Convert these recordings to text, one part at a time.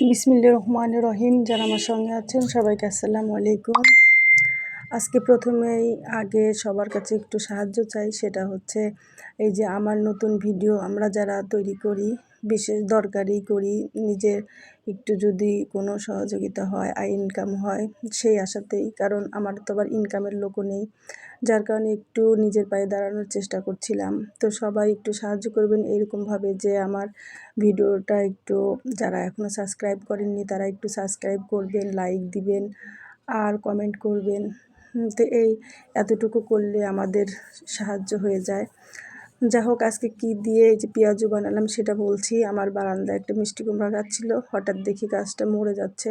বিসমিল্লা রহমান রহিম যারা আমার সঙ্গে আছেন সবাইকে আসসালামু আলাইকুম। আজকে প্রথমেই আগে সবার কাছে একটু সাহায্য চাই, সেটা হচ্ছে এই যে আমার নতুন ভিডিও আমরা যারা তৈরি করি, বিশেষ দরকারি করি, নিজের একটু যদি কোনো সহযোগিতা হয় আই ইনকাম হয়, সেই আশাতেই, কারণ আমার তো আবার ইনকামের লোকও নেই, যার কারণে একটু নিজের পায়ে দাঁড়ানোর চেষ্টা করছিলাম। তো সবাই একটু সাহায্য করবেন এইরকমভাবে যে আমার ভিডিওটা একটু, যারা এখনও সাবস্ক্রাইব করেননি, তারা একটু সাবস্ক্রাইব করবেন লাইক দিবেন, আর কমেন্ট করবেন। তো এই এতটুকু করলে আমাদের সাহায্য হয়ে যায়। যা হোক আজকে কী দিয়ে এই যে পেঁয়াজু বানালাম সেটা বলছি, আমার বারান্দায় একটা মিষ্টি কুমড়া গাছ ছিল, হঠাৎ দেখি গাছটা মরে যাচ্ছে।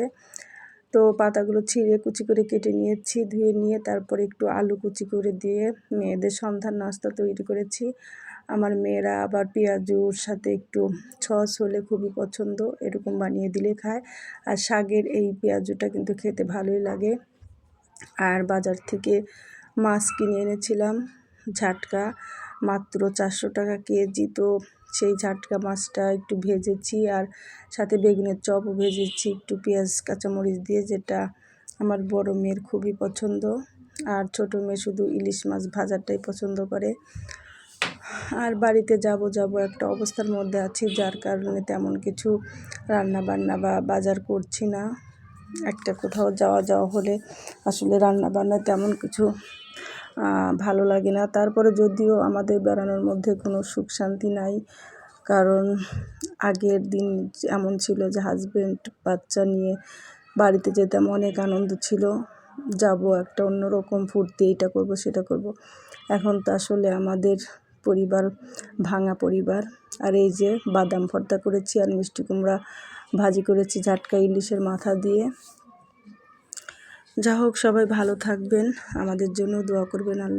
তো পাতাগুলো ছিঁড়ে কুচি করে কেটে নিয়েছি, ধুয়ে নিয়ে তারপরে একটু আলু কুচি করে দিয়ে মেয়েদের সন্ধান নাস্তা তৈরি করেছি। আমার মেয়েরা আবার পেঁয়াজুর সাথে একটু ছস হলে খুবই পছন্দ, এরকম বানিয়ে দিলে খায়। আর শাকের এই পেঁয়াজুটা কিন্তু খেতে ভালোই লাগে। আর বাজার থেকে মাছ কিনে এনেছিলাম, ঝাটকা। মাত্র চারশো টাকা কেজি, তো সেই ঝাটকা মাছটা একটু ভেজেছি আর সাথে বেগুনের চপও ভেজেছি, একটু পেঁয়াজ, কাঁচামরিচ দিয়ে, যেটা আমার বড় মেয়ের খুবই পছন্দ। আর ছোটো মেয়ে শুধু ইলিশ মাছ ভাজাটাই পছন্দ করে। আর বাড়িতে যাব যাব একটা অবস্থার মধ্যে আছি, যার কারণে তেমন কিছু রান্না বান্না বা বাজার করছি না। একটা কোথাও যাওয়া যাওয়া হলে আসলে রান্না বান্না তেমন কিছু ভালো লাগে না। তারপরে যদিও আমাদের বেড়ানোর মধ্যে কোনো সুখ শান্তি নাই, কারণ আগের দিন এমন ছিল যে হাজব্যান্ড বাচ্চা নিয়ে বাড়িতে যেতাম অনেক আনন্দ ছিল, যাব একটা অন্যরকম ফুর্তি এটা করব, সেটা করব। এখন তো আসলে আমাদের পরিবার ভাঙা পরিবার, আর এই যে বাদাম ভর্তা করেছি আর মিষ্টি কুমড়া ভাজি করেছি ঝাটকা ইলিশের মাথা দিয়ে। যা হোক, সবাই ভালো থাকবেন। আমাদের জন্য দোয়া করবেন আল্লাহ।